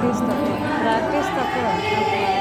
practice తక్కువ practice తక్కువ